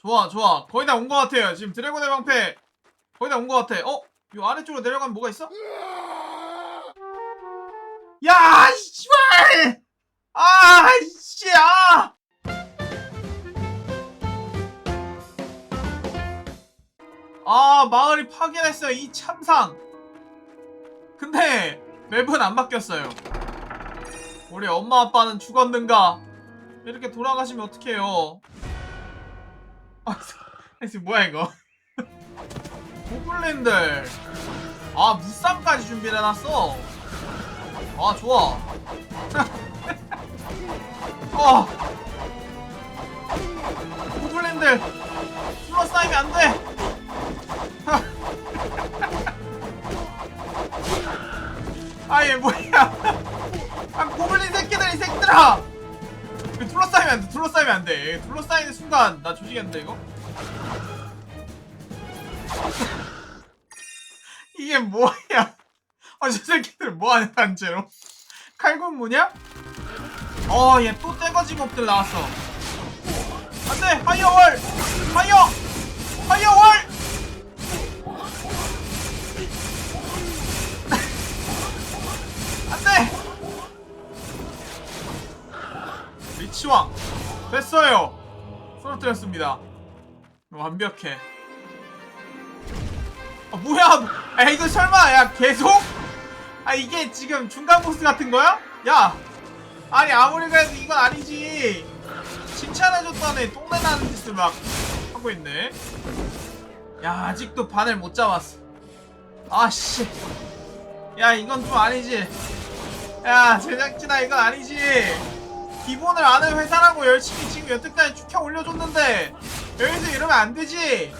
좋아 좋아 거의 다 온 것 같아요 지금 드래곤의 방패 거의 다 온 것 같아 어? 요 아래쪽으로 내려가면 뭐가 있어? 야 씨발 아이씨 아 아, 마을이 파괴됐어요. 이 참상. 근데 맵은 안 바뀌었어요. 우리 엄마 아빠는 죽었는가? 이렇게 돌아가시면 어떡해요? 아, 이게 뭐야 이거? 고블린들. 아, 무쌍까지 준비를 해놨어. 아, 좋아. 어. 고블린들. 둘러싸이면 안 돼. 아얘 뭐야 안돼 둘러싸이면 안 돼. 둘러싸이는 순간 나 조지겠는데 이거? 이게 뭐야? 아 저 새끼들 뭐하냐 단체로? 칼군무냐? 어 얘 또 떼거지 몹들 나왔어. 안 돼! 파이어월 쓰러뜨렸습니다. 완벽해. 아 뭐야? 아 이거 설마 야 계속? 아 이게 지금 중간 보스 같은 거야? 야 아니 아무리 그래도 이건 아니지. 칭찬해줬더니 똥내 나는 짓을 막 하고 있네. 야 아직도 반을 못 잡았어. 아 씨. 야 이건 좀 아니지 야 제작진아 이건 아니지 기본을 아는 회사라고 열심히 지금 여태까지 축혀 올려줬는데 여기서 이러면 안 되지.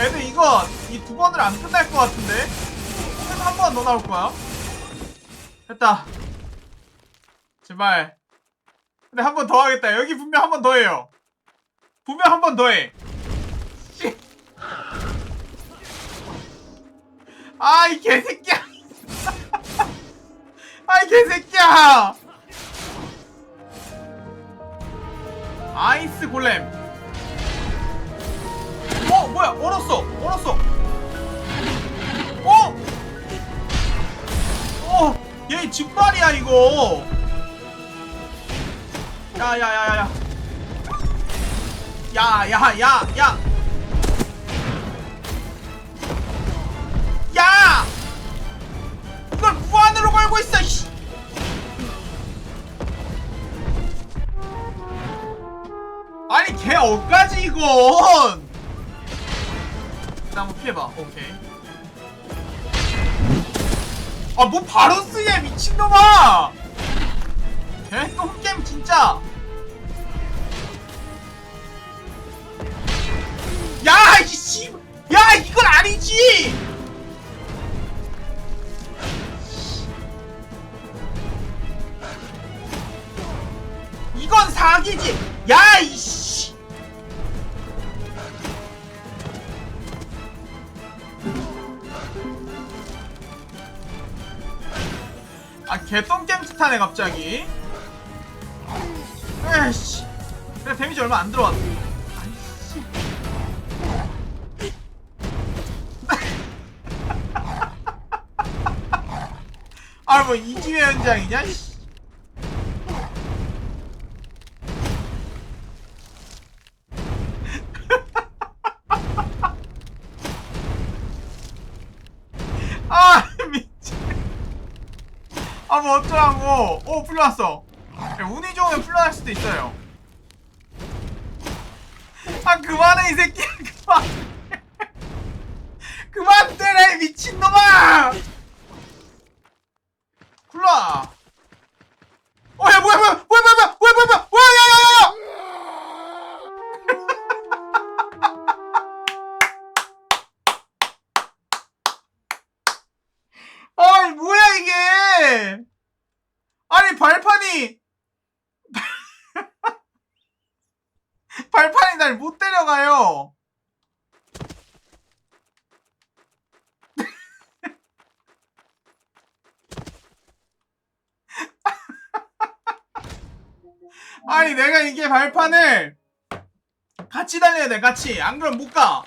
애들 이거 이 두 번을 안 끝날 것 같은데? 그래서 한 번 더 나올 거야. 됐다. 제발. 근데 한 번 더 하겠다. 여기 분명 한 번 더 해요. 분명 한 번 더 해. 아이 개새끼야. 아이 개새끼야 아이스 골렘 어 뭐야 얼었어 얼었어 어? 어? 얘 증발이야 이거 야야야야야 야야야야 야! 이건! 일단 한번 피해봐, 오케이. 아, 뭐 바로 쓰냐, 미친놈아! 걔 똥겜, 진짜! 야, 이 씨! 야, 이건 아니지! 개똥겜짓 하네 갑자기. 에이씨. 그래 데미지 얼마 안 들어왔어. 아이씨. 아뭐 이지회 현장이냐? 씨. 아 뭐 어쩌라고. 오 풀려왔어. 야, 운이 좋으면 풀려날 수도 있어요. 아 그만해 이 새끼 그만. 그만 때려 미친놈아. 굴라 어야 뭐야 뭐야 뭐야 뭐야 뭐야 뭐야 뭐야 야야야야. 아이 뭐야. 아니 발판이. 발판이 날 못 데려가요. 아니 내가 이게 발판을 같이 달려야 돼 같이. 안 그럼 못 가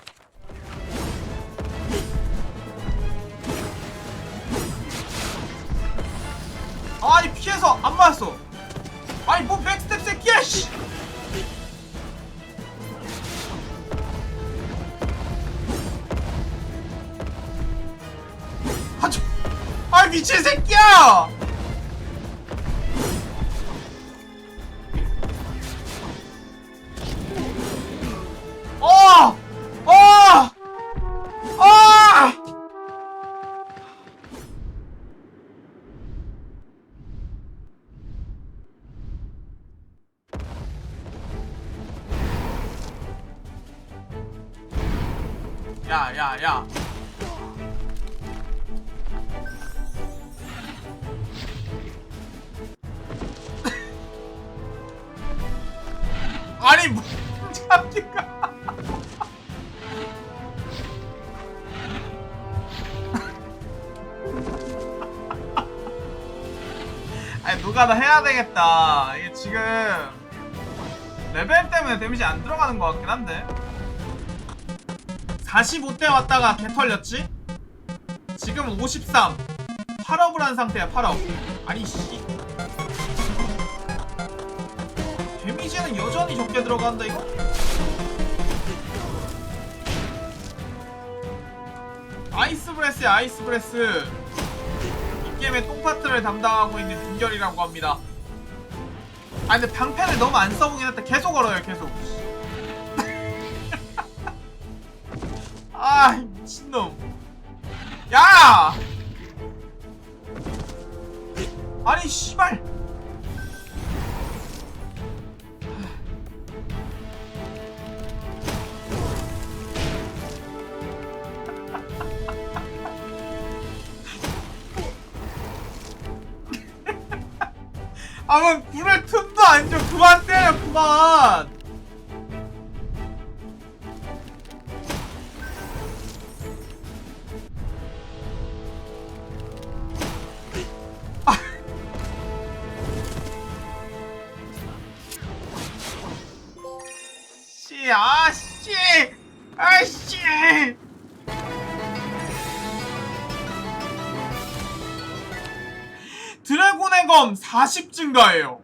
아, 저, 아 미친 새끼야 어! 어! 어! 야, 야, 야. 아니, 뭐, 자기가. 아니 누가 다 해야 되겠다. 이게 지금 레벨 때문에 데미지 안 들어가는 것 같긴 한데. 45대 왔다가 개 털렸지? 지금 53 8업을 한 상태야 8업. 아니 씨 데미지는 여전히 적게 들어간다 이거? 아이스 브레스야 아이스 브레스 이 게임의 똥파트를 담당하고 있는 준결이라고 합니다. 아 근데 방패를 너무 안 써보긴 했다. 계속 걸어요 계속. 아 미친놈. 야! 아니 씨발. 아뭐 불을 틈도 안 줘. 그만 때려 그만. 아. 씨, 아, 씨, 아, 씨. 드래곤의 검40 증가해요.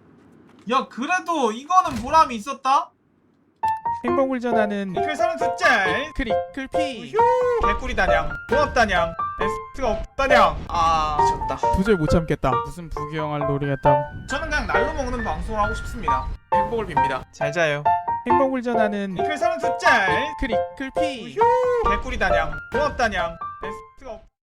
야, 그래도 이거는 보람이 있었다? 행복을 전하는 회사는 두짤 크리클 피. 개꿀이 다냥 고맙다냥 S가 없다냥 아 미쳤다. 도저히 못 참겠다. 무슨 부귀영화를 노리겠다고 저는 그냥 날로 먹는 방송을 하고 싶습니다. 행복을 빕니다. 잘 자요. 행복을 전하는 회사는 두짤 크리클 피. 개꿀이 다냥 고맙다냥